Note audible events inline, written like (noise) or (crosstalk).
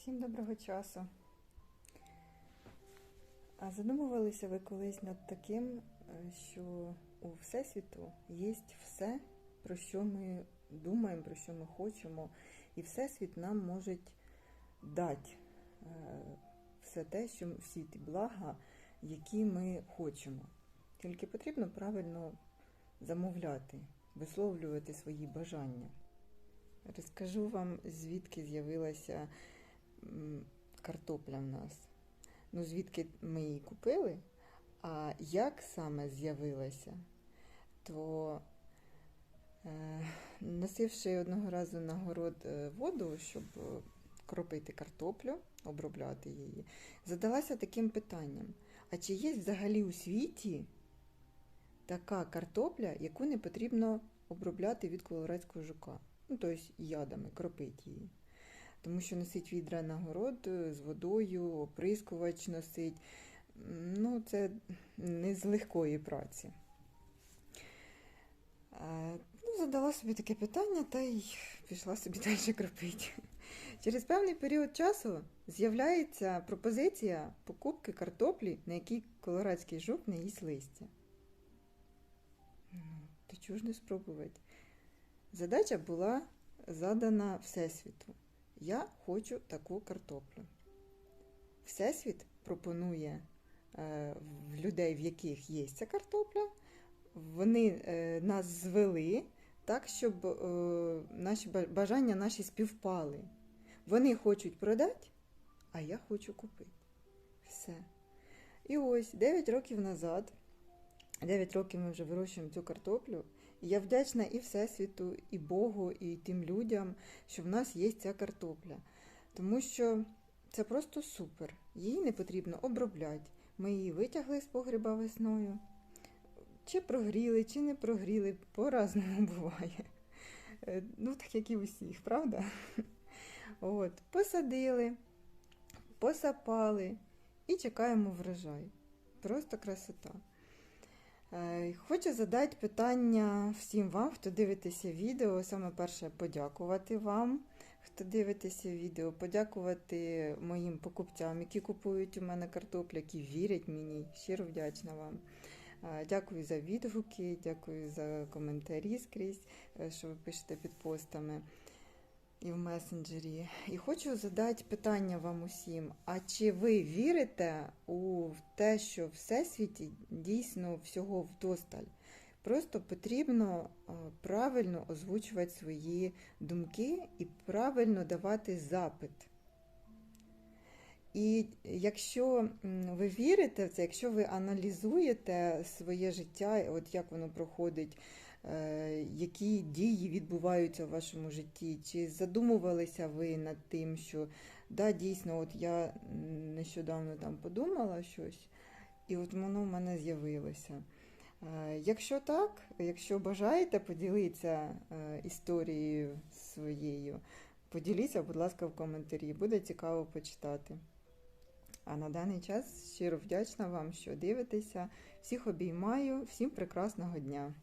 Всім доброго часу. А задумувалися ви колись над таким, е, що у Всесвіту є все, про що ми думаємо, про що ми хочемо, і Всесвіт нам може дати е, все те, що всі ті блага, які ми хочемо. Тільки потрібно правильно замовляти, висловлювати свої бажання. Розкажу вам, звідки з'явилася картопля в нас. Ну, звідки ми її купили, а як саме з'явилася, то е, носивши одного разу на город е, воду, щоб е, кропити картоплю, обробляти її, задалася таким питанням: а чи є взагалі у світі така картопля, яку не потрібно обробляти від колорадського жука? Ну, тобто ядами, кропить її. Тому що носить відра на город е, з водою, оприскувач носить. Ну, це не з легкої праці. Ну, задала собі таке питання та й пішла собі (laughs) далі кропити. Через певний період часу з'являється пропозиція покупки картоплі, на якій колорадський жук не їсть листя. Ну, то чого ж не спробувати? Задача була задана Всесвіту. Я хочу таку картоплю. Всесвіт пропонує е, людей, в яких є ця картопля, вони е, нас звели так, щоб е, наші бажання наші співпали. Вони хочуть продати, а я хочу купити. Все. І ось 9 років назад, 9 років ми вже вирощуємо цю картоплю. Я вдячна і Всесвіту, і Богу, і тим людям, що в нас є ця картопля. Тому що це просто супер. Її не потрібно обробляти. Ми її витягли з погреба весною. Чи прогріли, чи не прогріли, по-разному (laughs) буває. Е, Ну, так як і у всіх, правда? (laughs) От, посадили, посапали і чекаємо врожай. Просто красота. Е, Хочу задати питання всім вам, хто дивитеся відео. Саме перше подякувати вам, хто дивитеся відео, подякувати моїм покупцям, які купують у мене картоплю, які вірять мені. Щиро вдячна вам. Е, Дякую за відгуки, дякую за коментарі скрізь, е, що ви пишете під постами і в месенджері. І хочу задати питання вам усім: а чи ви вірите у те, що всесвіті дійсно всього вдосталь? Просто потрібно е, правильно озвучувати свої думки і правильно давати запит. І якщо ви вірите в це, якщо ви аналізуєте своє життя, от як воно проходить, які дії відбуваються в вашому житті, чи задумувалися ви над тим, що да, дійсно, от я нещодавно там подумала щось, і от воно в мене з'явилося. Е, Якщо так, якщо бажаєте поділитися е, історією своєю, поділіться, будь ласка, в коментарі, буде цікаво почитати. А на даний час щиро вдячна вам, що дивитеся. Всіх обіймаю, всім прекрасного дня!